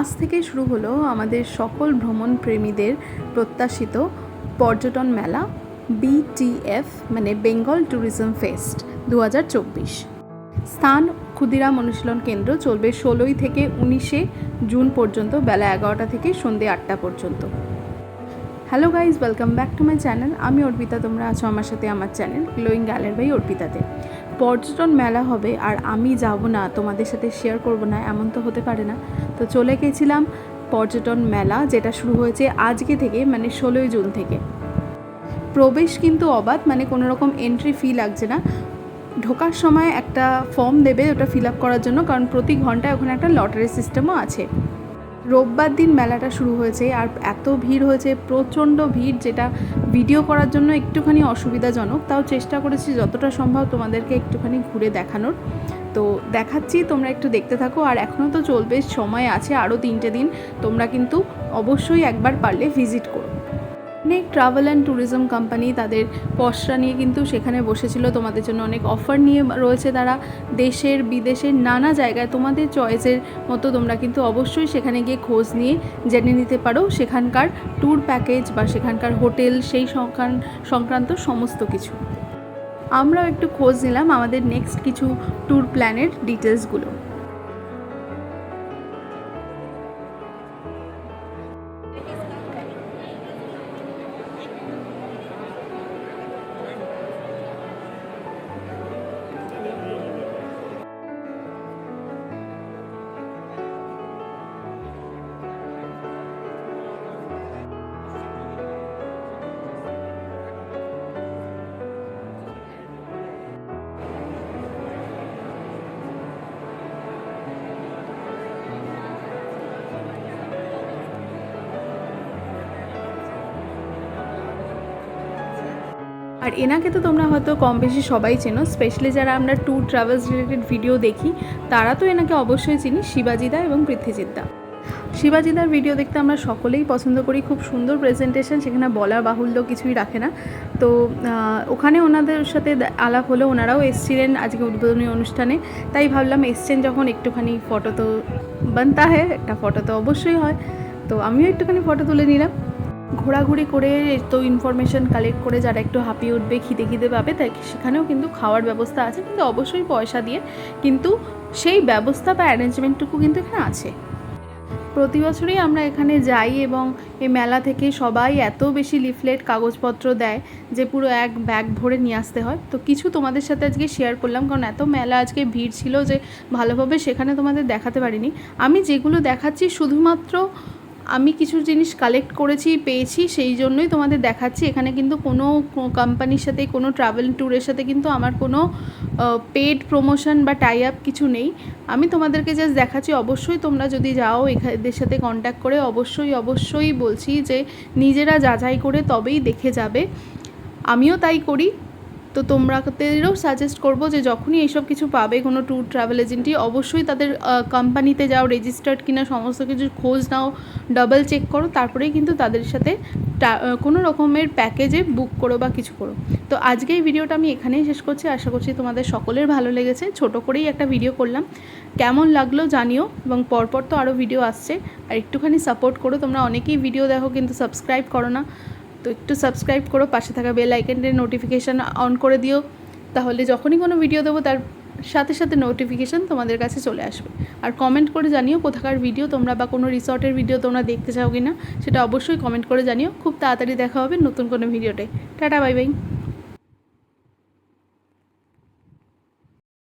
আজ থেকে শুরু হলো আমাদের সকল ভ্রমণ প্রেমীদের প্রত্যাশিত পর্যটন মেলা বিটিএফ মানে বেঙ্গল ট্যুরিজম ফেস্ট দু হাজার চব্বিশ। স্থান ক্ষুদিরাম অনুশীলন কেন্দ্র চলবে ষোলোই থেকে উনিশে জুন পর্যন্ত বেলা এগারোটা থেকে সন্ধে আটটা পর্যন্ত। Hello guys welcome back to my channel আমি অর্পিতা, তোমরা আছো আমার সাথে আমার চ্যানেল গ্লোয়িং গ্যালের বাই অর্পিতাতে। পর্যটন মেলা হবে আর আমি যাব না, তোমাদের সাথে শেয়ার করব না, এমন তো হতে পারে না। তো চলে গেছিলাম পর্যটন মেলা, যেটা শুরু হয়েছে আজকে থেকে মানে ষোলোই জুন থেকে। প্রবেশ কিন্তু অবাধ মানে কোনো রকম এন্ট্রি ফি লাগছে না। ঢোকার সময় একটা ফর্ম দেবে, ওটা ফিল আপ করার জন্য, কারণ প্রতি ঘন্টায় ওখানে একটা লটারি সিস্টেমও আছে। রোববার দিন মেলাটা শুরু হয়েছে, আর এত ভিড় হয়েছে, প্রচণ্ড ভিড়, যেটা ভিডিও করার জন্য একটুখানি অসুবিধাজনক। তাও চেষ্টা করেছি যতটা সম্ভব তোমাদেরকে একটুখানি ঘুরে দেখানোর। তো দেখাচ্ছি, তোমরা একটু দেখতে থাকো। আর এখনও তো চলবে, সময় আছে আরও তিনটে দিন। তোমরা কিন্তু অবশ্যই একবার পারলে ভিজিট করো। অনেক ট্রাভেল অ্যান্ড ট্যুরিজম কোম্পানি তাদের পসরা নিয়ে কিন্তু সেখানে বসেছিল। তোমাদের জন্য অনেক অফার নিয়ে রয়েছে তারা। দেশের, বিদেশের নানা জায়গায় তোমাদের চয়েসের মতো তোমরা কিন্তু অবশ্যই সেখানে গিয়ে খোঁজ নিয়ে জেনে নিতে পারো। সেখানকার ট্যুর প্যাকেজ বা সেখানকার হোটেল সেই সংক্রান- সংক্রান্ত সমস্ত কিছু। আমরাও একটু খোঁজ নিলাম আমাদের নেক্সট কিছু ট্যুর প্ল্যানের ডিটেলসগুলো আর এনাকে তো তোমরা হয়তো কম বেশি সবাই চেনো স্পেশালি যারা আমরা ট্যুর ট্রাভেলস রিলেটেড ভিডিও দেখি, তারা তো এনাকে অবশ্যই চিনি, শিবাজিদা এবং পৃথ্বীজিৎদা শিবাজিদার ভিডিও দেখতে আমরা সকলেই পছন্দ করি, খুব সুন্দর প্রেজেন্টেশন সেখানে বলার বাহুল্য কিছুই রাখে না। তো ওখানে ওনাদের সাথে আলাপ হলো, ওনারাও এসছিলেন আজকে উদ্বোধনী অনুষ্ঠানে, তাই ভাবলাম এসছেন যখন একটুখানি ফটো তো বানতা হয় একটা ফটো তো অবশ্যই হয়। তো আমিও একটুখানি ফটো তুলে নিলাম। ঘোরাঘুরি করে তো ইনফরমেশন কালেক্ট করে যারা একটু হাঁপিয়ে উঠবে, খিদে খিদে পাবে, তাই সেখানেও কিন্তু খাওয়ার ব্যবস্থা আছে, কিন্তু অবশ্যই পয়সা দিয়ে। কিন্তু সেই ব্যবস্থা বা অ্যারেঞ্জমেন্টটুকু কিন্তু এখানে আছে। প্রতি বছরই আমরা এখানে যাই এবং এই মেলা থেকে সবাই এত বেশি লিফলেট কাগজপত্র দেয় যে পুরো এক ব্যাগ ভরে নিয়ে আসতে হয়। তো কিছু তোমাদের সাথে আজকে শেয়ার করলাম, কারণ এত মেলা আজকে ভিড় ছিল যে ভালোভাবে সেখানে তোমাদের দেখাতে পারিনি। আমি যেগুলো দেখাচ্ছি শুধুমাত্র আমি কিছু জিনিস কালেক্ট করেছি, পেয়েছি, সেই জন্যই তোমাদের দেখাচ্ছি। এখানে কিন্তু কোনো কোম্পানির সাথে, কোনো ট্রাভেল ট্যুরের সাথে কিন্তু আমার কোনো পেড প্রমোশন বা টাই আপ কিছু নেই। আমি তোমাদেরকে জাস্ট দেখাচ্ছি। অবশ্যই তোমরা যদি যাও এদের সাথে কন্ট্যাক্ট করে অবশ্যই অবশ্যই বলছি যে নিজেরা যাচাই করে তবেই দেখে যাবে। আমিও তাই করি। তো তোমরাদেরও সাজেস্ট করব যে যখনই এইসব কিছু পাবে কোনো ট্যুর ট্রাভেল এজেন্টই অবশ্যই তাদের কোম্পানিতে যাও রেজিস্টার্ড কিনা, সমস্ত কিছু খোঁজ নাও ডাবল চেক করো, তারপরেই কিন্তু তাদের সাথে কোনো রকমের প্যাকেজে বুক করো বা কিছু করো। তো আজকে এই ভিডিওটা আমি এখানেই শেষ করছি। আশা করছি তোমাদের সকলের ভালো লেগেছে। ছোট করেই একটা ভিডিও করলাম। কেমন লাগল জানিও এবং পরপর তো আরও ভিডিও আসছে। আর একটুখানি সাপোর্ট করো। তোমরা অনেকেই ভিডিও দেখো কিন্তু সাবস্ক্রাইব করো না। তো একটু সাবস্ক্রাইব করো, পাশে থাকা বেল আইকনের নোটিফিকেশান অন করে দিও, তাহলে যখনই কোনো ভিডিও দেবো, তার সাথে সাথে নোটিফিকেশান তোমাদের কাছে চলে আসবে। আর কমেন্ট করে জানিও কোথাকার ভিডিও তোমরা বা কোনো রিসর্টের ভিডিও তোমরা দেখতে চাও কি না সেটা অবশ্যই কমেন্ট করে জানিও। খুব তাড়াতাড়ি দেখা হবে নতুন কোনো ভিডিওটাই টাটা বাই বাই